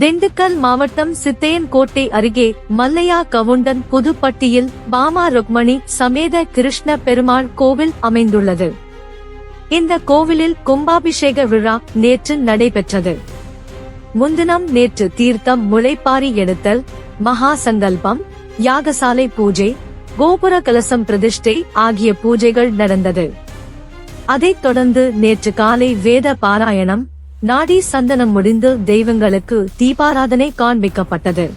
திண்டுக்கல் மாவட்டம் சித்தையன்கோட்டை அருகே மல்லையா கவுண்டன் புதுப்பட்டியில் பாமா ருக்மணி சமேத கிருஷ்ண பெருமாள் கோவில் அமைந்துள்ளது. இந்த கோவிலில் கும்பாபிஷேக விழா நேற்று நடைபெற்றது. முன்தினம் நேற்று தீர்த்தம் முளைப்பாரி எடுத்தல் மகா சங்கல்பம் யாகசாலை பூஜை கோபுர கலசம் பிரதிஷ்டை ஆகிய பூஜைகள் நடந்தது. அதைத் தொடர்ந்து நேற்று காலை வேத பாராயணம் நாடி சந்தனம் முடிந்து தெய்வங்களுக்கு தீபாராதனை காண்பிக்கப்பட்டது.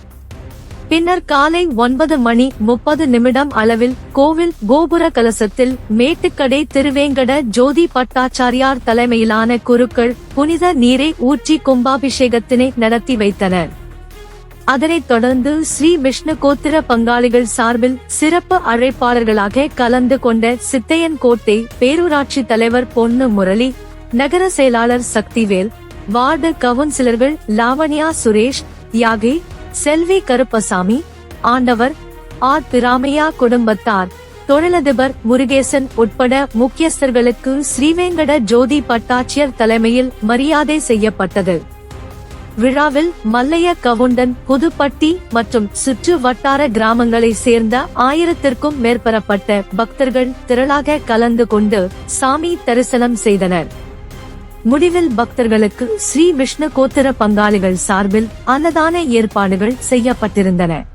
பின்னர் காலை ஒன்பது மணி முப்பது நிமிடம் அளவில் கோவில் கோபுர கலசத்தில் மேட்டுக்கடை திருவேங்கட ஜோதி பட்டாச்சாரியார் தலைமையிலான குருக்கள் புனித நீரை ஊற்றி கும்பாபிஷேகத்தினை நடத்தி வைத்தனர். அதனைத் தொடர்ந்து ஸ்ரீ விஷ்ணு கோத்திர பங்காளிகள் சார்பில் சிறப்பு அழைப்பாளர்களாக கலந்து கொண்ட சித்தையன் கோட்டை பேரூராட்சி தலைவர் பொன்னு முரளி நகர செயலாளர் சக்திவேல் வார்டு கவுன்சிலர்கள் லாவண்யா சுரேஷ் யாகி செல்வி கருப்பசாமி ஆண்டவர் ஆர். பிராமையா குடும்பத்தார் தொழிலதிபர் முருகேசன் உட்பட முக்கியஸ்தர்களுக்கு ஸ்ரீவேங்கட ஜோதி பட்டாட்சியர் தலைமையில் மரியாதை செய்யப்பட்டது. விழாவில் மல்லைய கவுண்டன் புதுப்பட்டி மற்றும் சுற்று வட்டார கிராமங்களை சேர்ந்த ஆயிரத்திற்கும் மேற்பரப்பட்ட பக்தர்கள் திரளாக கலந்து கொண்டு சாமி தரிசனம் செய்தனர். முடிவில் பக்தர்களுக்கு ஸ்ரீ விஷ்ணு கோத்திர பங்காளிகள் சார்பில் அன்னதான ஏற்பாடுகள் செய்யப்பட்டிருந்தன.